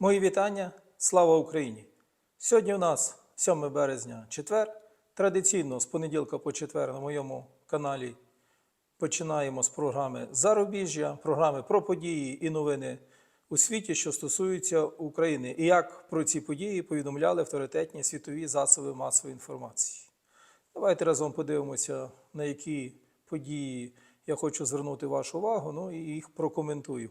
Мої вітання, слава Україні! Сьогодні у нас 7 березня, четвер. Традиційно з понеділка по четвер на моєму каналі починаємо з програми Зарубіжжя, програми про події і новини у світі, що стосуються України, і як про ці події повідомляли авторитетні світові засоби масової інформації. Давайте разом подивимося, на які події я хочу звернути вашу увагу, ну і їх прокоментую.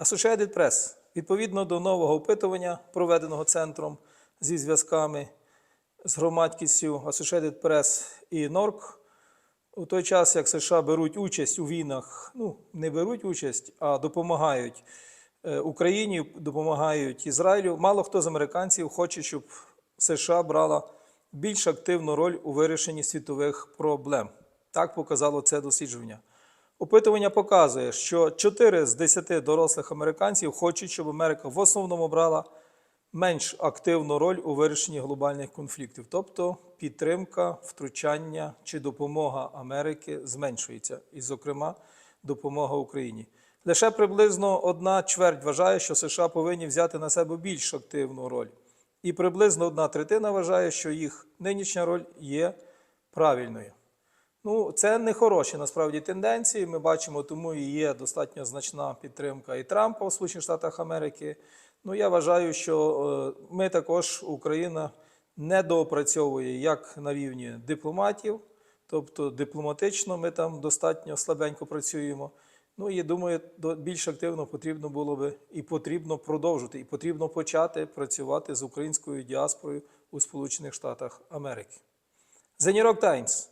Associated Press. Відповідно до нового опитування, проведеного центром зі зв'язками з громадськістю Associated Press і НОРК, у той час, як США беруть участь у війнах, ну, не беруть участь, а допомагають е, Україні, допомагають Ізраїлю, мало хто з американців хоче, щоб США брала більш активну роль у вирішенні світових проблем. Так показало це дослідження. Опитування показує, що 4 з 10 дорослих американців хочуть, щоб Америка в основному брала менш активну роль у вирішенні глобальних конфліктів, тобто підтримка, втручання чи допомога Америки зменшується, і, зокрема, допомога Україні. Лише приблизно одна чверть вважає, що США повинні взяти на себе більш активну роль. І приблизно одна третина вважає, що їх нинішня роль є правильною. Ну, це не хороші насправді тенденції. Ми бачимо, тому і є достатньо значна підтримка і Трампа у Сполучених Штатах Америки. Ну, я вважаю, що е, ми також, Україна, недоопрацьовує як на рівні дипломатів, тобто дипломатично ми там достатньо слабенько працюємо. Ну і думаю, більш активно потрібно було би і потрібно продовжити, і потрібно почати працювати з українською діаспорою у Сполучених Штатах Америки. The New York Times.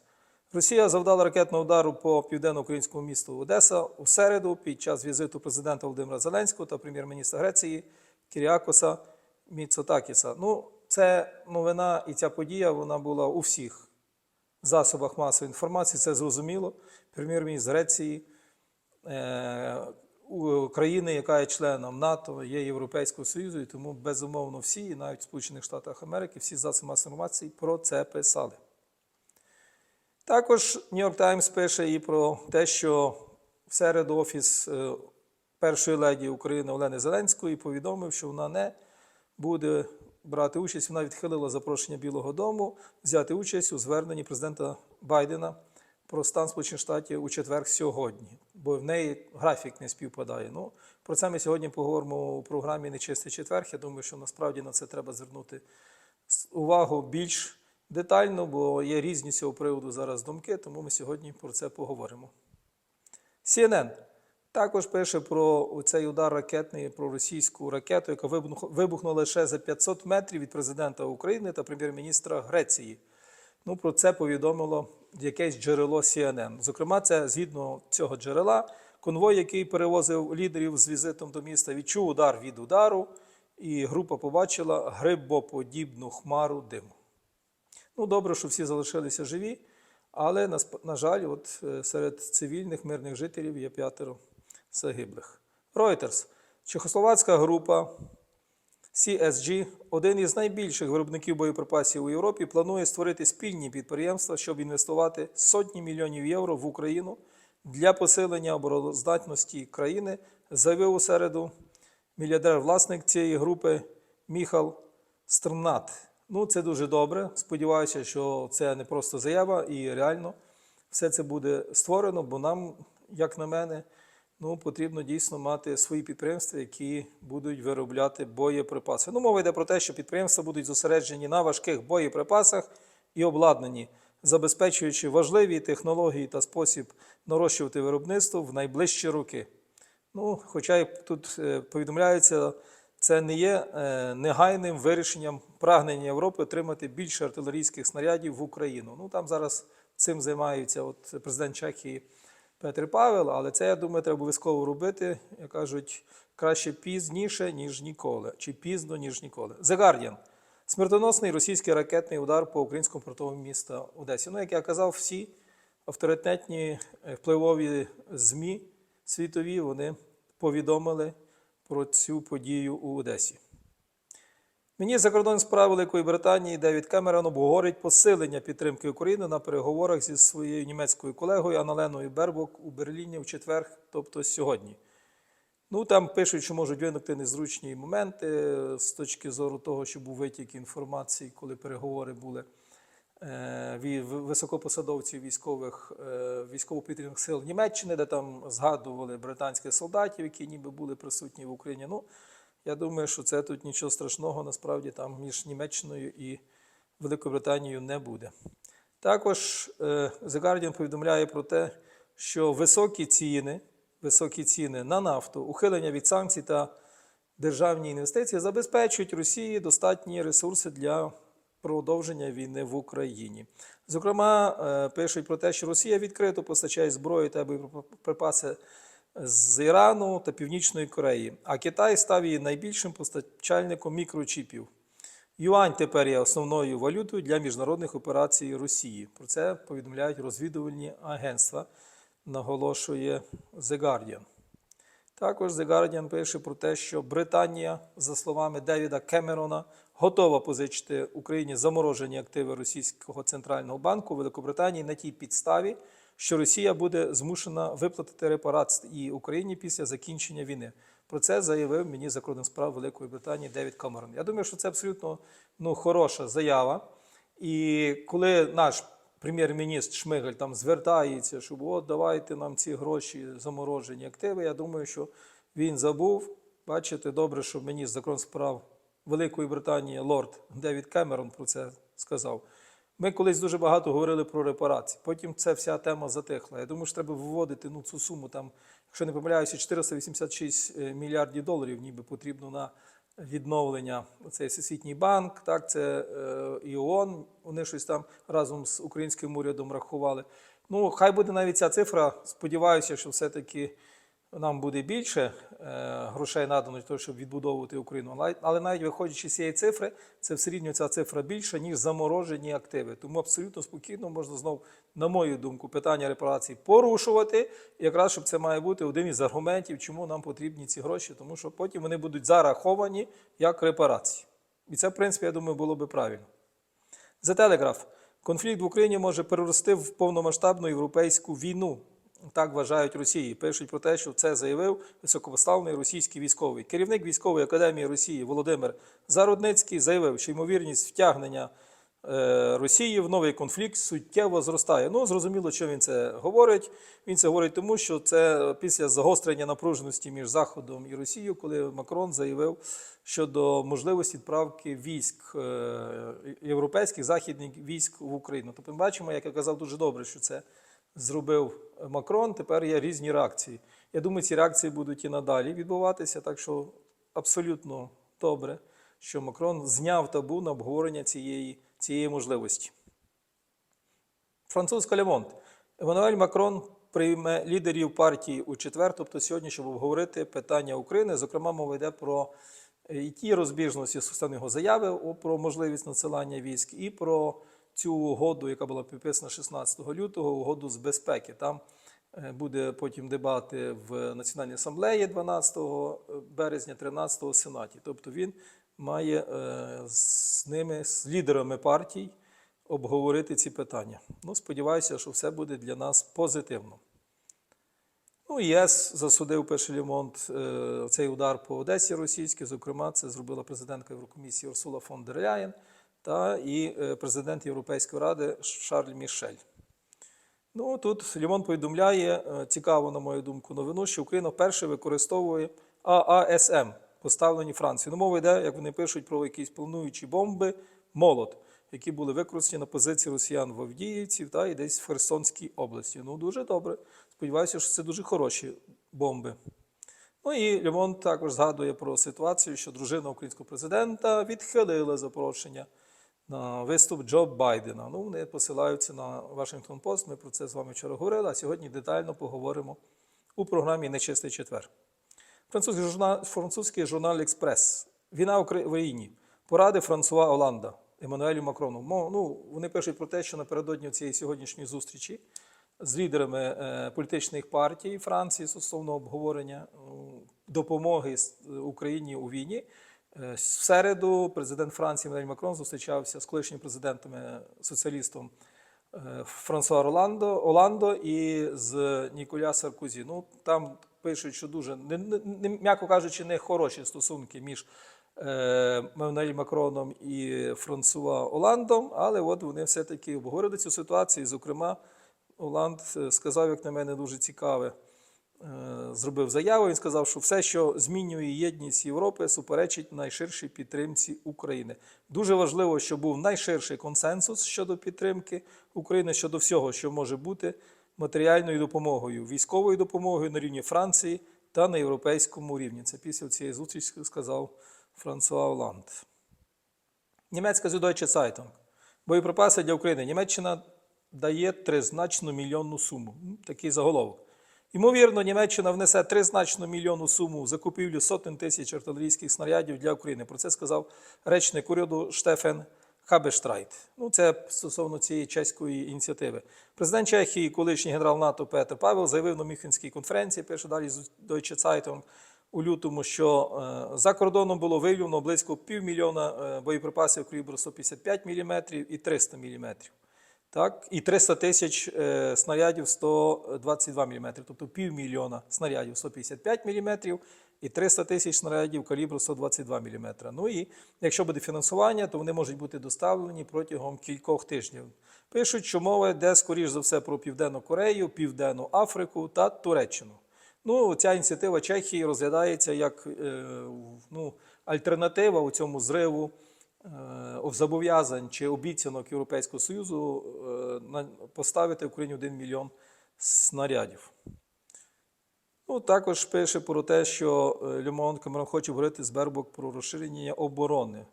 Росія завдала ракетного удару по південно-українському місту Одеса у середу під час візиту президента Володимира Зеленського та прем'єр-міністра Греції Кіріакоса Міцотакіса. Ну, це новина і ця подія вона була у всіх засобах масової інформації. Це зрозуміло. Прем'єр-міністр Греції, е, країни, яка є членом НАТО, є Європейського Союзу, і тому безумовно всі, і навіть в Сполучених Штатах Америки, всі засоби масової інформації про це писали. Також York Times пише і про те, що в середу офіс е, першої леді України Олени Зеленської повідомив, що вона не буде брати участь. Вона відхилила запрошення Білого Дому взяти участь у зверненні президента Байдена про стан Сполучених Штатів у четвер сьогодні, бо в неї графік не співпадає. Ну, про це ми сьогодні поговоримо у програмі Нечистий четверг. Я думаю, що насправді на це треба звернути увагу більш детально, бо є різні з цього приводу зараз думки, тому ми сьогодні про це поговоримо. CNN також пише про цей удар ракетний, про російську ракету, яка вибухнула лише за 500 метрів від президента України та прем'єр-міністра Греції. Ну, про це повідомило якесь джерело CNN. Зокрема, це згідно цього джерела, конвой, який перевозив лідерів з візитом до міста, відчув удар від удару, і група побачила грибоподібну хмару диму. Ну, добре, що всі залишилися живі, але, на, жаль, от, е, серед цивільних мирних жителів є п'ятеро загиблих. Reuters. Чехословацька група CSG, один із найбільших виробників боєприпасів у Європі, планує створити спільні підприємства, щоб інвестувати сотні мільйонів євро в Україну для посилення обороноздатності країни, заявив у середу мільярдер-власник цієї групи Міхал Стрнат. Ну, це дуже добре. Сподіваюся, що це не просто заява, і реально все це буде створено, бо нам, як на мене, ну, потрібно дійсно мати свої підприємства, які будуть виробляти боєприпаси. Ну, мова йде про те, що підприємства будуть зосереджені на важких боєприпасах і обладнані, забезпечуючи важливі технології та спосіб нарощувати виробництво в найближчі роки. Ну, хоча тут е, повідомляється, це не є е, негайним вирішенням прагнення Європи отримати більше артилерійських снарядів в Україну. Ну там зараз цим займається от президент Чехії Петр Павел, але це, я думаю, треба обов'язково робити. Як кажуть, краще пізніше, ніж ніколи, чи пізно, ніж ніколи. The Guardian. Смертоносний російський ракетний удар по українському портовому місту Одесі. Ну, як я казав, всі авторитетні е, впливові ЗМІ світові вони повідомили про цю подію у Одесі. Міністр закордонних справ Великої Британії Девід Кемерон обговорить посилення підтримки України на переговорах зі своєю німецькою колегою Аналеною Бербок у Берліні в четвер, тобто сьогодні. Ну там пишуть, що можуть виникти незручні моменти е, з точки зору того, що був витік інформації, коли переговори були е, високопосадовців військових е, військово-повітряних сил Німеччини, де там згадували британських солдатів, які ніби були присутні в Україні. Ну, я думаю, що це тут нічого страшного, насправді там між Німеччиною і Великою Британією не буде. Також е, The Guardian повідомляє про те, що високі ціни, високі ціни на нафту, ухилення від санкцій та державні інвестиції забезпечують Росії достатні ресурси для продовження війни в Україні. Зокрема, е, пишуть про те, що Росія відкрито постачає зброю та боєприпаси з Ірану та Північної Кореї, а Китай став її найбільшим постачальником мікрочіпів. Юань тепер є основною валютою для міжнародних операцій Росії. Про це повідомляють розвідувальні агентства, наголошує The Guardian. Також The Guardian пише про те, що Британія, за словами Девіда Кемерона, готова позичити Україні заморожені активи Російського центрального банку Великобританії на тій підставі, що Росія буде змушена виплатити репарації Україні після закінчення війни. Про це заявив мені закордонних справ Великої Британії Девід Камерон. Я думаю, що це абсолютно ну, хороша заява. І коли наш прем'єр-міністр Шмигаль там звертається, що от давайте нам ці гроші заморожені активи, я думаю, що він забув. Бачите, добре, що з закордонних справ Великої Британії лорд Девід Кемерон про це сказав. Ми колись дуже багато говорили про репарації. Потім ця вся тема затихла. Я думаю, що треба виводити ну, цю суму, там, якщо не помиляюся, 486 мільярдів доларів ніби потрібно на відновлення. Цей Всесвітній банк, так, це е, і ООН, вони щось там разом з українським урядом рахували. Ну, хай буде навіть ця цифра. Сподіваюся, що все-таки нам буде більше е, грошей надано для того, щоб відбудовувати Україну. Але- навіть виходячи з цієї цифри, це все рівно ця цифра більша, ніж заморожені активи. Тому абсолютно спокійно можна знов, на мою думку, питання репарацій порушувати. Якраз щоб це має бути один із аргументів, чому нам потрібні ці гроші, тому що потім вони будуть зараховані як репарації. І це, в принципі, я думаю, було би правильно. The Telegraph. Конфлікт в Україні може перерости в повномасштабну європейську війну. Так вважають Росії. Пишуть про те, що це заявив високопоставлений російський військовий. Керівник військової академії Росії Володимир Зарудницький заявив, що ймовірність втягнення е, Росії в новий конфлікт суттєво зростає. Ну, зрозуміло, що він це говорить. Він це говорить тому, що це після загострення напруженості між Заходом і Росією, коли Макрон заявив щодо можливості відправки військ е, європейських західних військ в Україну. Тобто ми бачимо, як я казав, дуже добре, що це зробив Макрон. Тепер є різні реакції. Я думаю, ці реакції будуть і надалі відбуватися, так що абсолютно добре, що Макрон зняв табу на обговорення цієї, цієї можливості. Французька Лемонт. Еммануель Макрон прийме лідерів партії у четвер, тобто сьогодні, щоб обговорити питання України. Зокрема, мова йде про е, і ті розбіжності стосовно його заяви про можливість надсилання військ, і про цю угоду, яка була підписана 16 лютого, угоду з безпеки. Там е, буде потім дебати в Національній асамблеї 12 березня, 13 в Сенаті. Тобто він має е, з ними, з лідерами партій, обговорити ці питання. Ну, сподіваюся, що все буде для нас позитивно. Ну, ЄС засудив перший Лімонт е, цей удар по Одесі російській. Зокрема, це зробила президентка Єврокомісії Урсула фон дер Ляєн та і е, президент Європейської ради Шарль Мішель. Ну, тут Лімон повідомляє е, цікаву, на мою думку, новину, що Україна вперше використовує ААСМ, поставлені Францією. Ну, мова йде, як вони пишуть, про якісь плануючі бомби молот, які були використані на позиції росіян в Авдіївці та і десь в Херсонській області. Ну, дуже добре. Сподіваюся, що це дуже хороші бомби. Ну і Лімон також згадує про ситуацію, що дружина українського президента відхилила запрошення на виступ Джо Байдена. Ну, вони посилаються на Вашингтон Пост. Ми про це з вами вчора говорили, а сьогодні детально поговоримо у програмі Нечистий четвер. Французький журнал, французький журнал Експрес. Війна в Україні. Поради Франсуа Оланда Еммануелю Макрону. Ну, вони пишуть про те, що напередодні цієї сьогоднішньої зустрічі з лідерами е, політичних партій Франції стосовно обговорення е, допомоги Україні у війні. Е, В середу президент Франції Еммануель Макрон зустрічався з колишнім президентом е, соціалістом е, Франсуа Орландо, Оландо і з Ніколя Саркозі. Ну, там пишуть, що дуже, не, не, м'яко кажучи, не хороші стосунки між е, Макроном і Франсуа Оландом, але от вони все-таки обговорили цю ситуацію. Зокрема, Оланд сказав, як на мене, дуже цікаве. Е, Зробив заяву. Він сказав, що все, що змінює єдність Європи, суперечить найширшій підтримці України. Дуже важливо, щоб був найширший консенсус щодо підтримки України, щодо всього, що може бути матеріальною допомогою, військовою допомогою на рівні Франції та на європейському рівні. Це після цієї зустрічі сказав Франсуа Оланд. Німецька Süddeutsche Zeitung. Боєприпаси для України. Німеччина дає тризначну мільйонну суму. Такий заголовок. Ймовірно, Німеччина внесе тризначну мільйонну суму в закупівлю сотень тисяч артилерійських снарядів для України. Про це сказав речник уряду Штефен Хабештрайт. Ну, це стосовно цієї чеської ініціативи. Президент Чехії, колишній генерал НАТО Петр Павел, заявив на Мюнхенській конференції, пише далі з Deutsche Zeitung, у лютому, що е, за кордоном було виявлено близько півмільйона е, боєприпасів калібру 155 мм і 300 мм. Так, і 300 тисяч е, снарядів 122 мм, тобто півмільйона снарядів 155 мм і 300 тисяч снарядів калібру 122 мм. Ну і якщо буде фінансування, то вони можуть бути доставлені протягом кількох тижнів. Пишуть, що мова йде скоріш за все про Південну Корею, Південну Африку та Туреччину. Ну, ця ініціатива Чехії розглядається як е, ну, альтернатива у цьому зриву зобов'язань чи обіцянок Європейського Союзу е, поставити Україні 1 мільйон снарядів. Ну, також пише про те, що е, Льомон Камерон хоче говорити з Бербок про розширення оборони.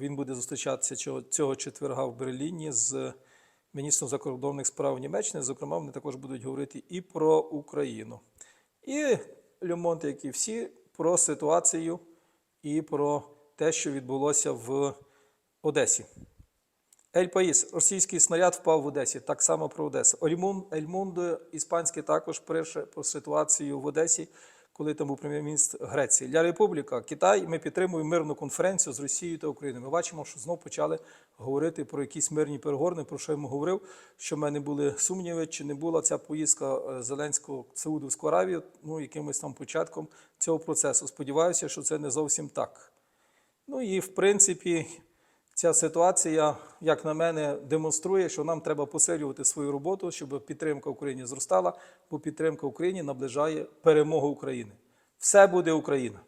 Він буде зустрічатися цього, четверга в Берліні з міністром закордонних справ Німеччини. Зокрема, вони також будуть говорити і про Україну. І Льомонт, як і всі, про ситуацію і про те, що відбулося в Одесі. Ель Паїс, російський снаряд впав в Одесі. Так само про Одесу. Ельмун, Ельмундо, іспанський також пише про ситуацію в Одесі, коли там був прем'єр-міністр Греції. Для Републіка Китай ми підтримуємо мирну конференцію з Росією та Україною. Ми бачимо, що знов почали говорити про якісь мирні переговори, про що я йому говорив, що в мене були сумніви, чи не була ця поїздка е, Зеленського в Саудовську Аравію, ну якимось там початком цього процесу. Сподіваюся, що це не зовсім так. Ну і в принципі, ця ситуація, як на мене, демонструє, що нам треба посилювати свою роботу, щоб підтримка Україні зростала, бо підтримка Україні наближає перемогу України. Все буде Україна.